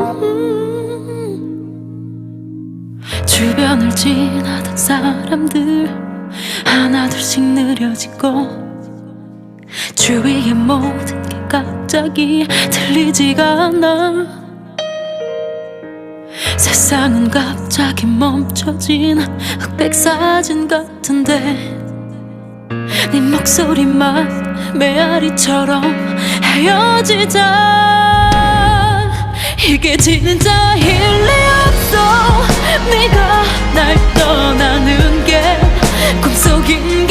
음. 주변을 지나던 사람들 하나둘씩 느려지고 주위의 모든 게 갑자기 들리지가 않아 세상은 갑자기 멈춰진 흑백 사진 같은데 네 목소리만 메아리처럼 헤어지자 이게 진짜 일리 없어. 네가 날 떠나는 게 꿈속인